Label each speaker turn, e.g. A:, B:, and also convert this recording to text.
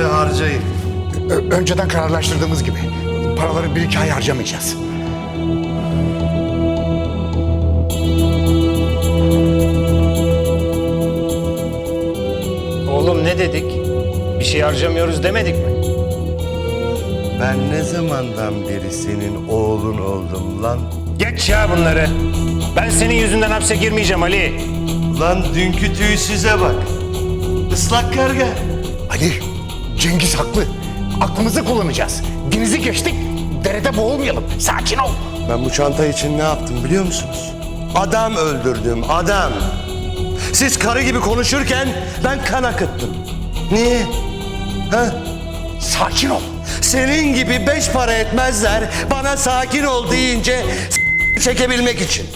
A: harcayın.
B: Ö- önceden kararlaştırdığımız gibi. Paraları bir iki ay harcamayacağız.
C: Oğlum ne dedik? Bir şey harcamıyoruz demedik mi?
A: Ben ne zamandan beri senin oğlun oldum lan?
C: Geç ya bunları. Ben senin yüzünden hapse girmeyeceğim Ali.
A: Lan dünkü tüysüze bak. Islak karga.
B: Ali, Cengiz haklı. Aklımızı kullanacağız. Denizi geçtik, derede boğulmayalım. Sakin ol.
A: Ben bu çanta için ne yaptım biliyor musunuz? Adam öldürdüm, adam. Siz karı gibi konuşurken ben kan akıttım. Niye? Ha?
B: Sakin ol.
A: Senin gibi beş para etmezler bana sakin ol deyince çekebilmek için.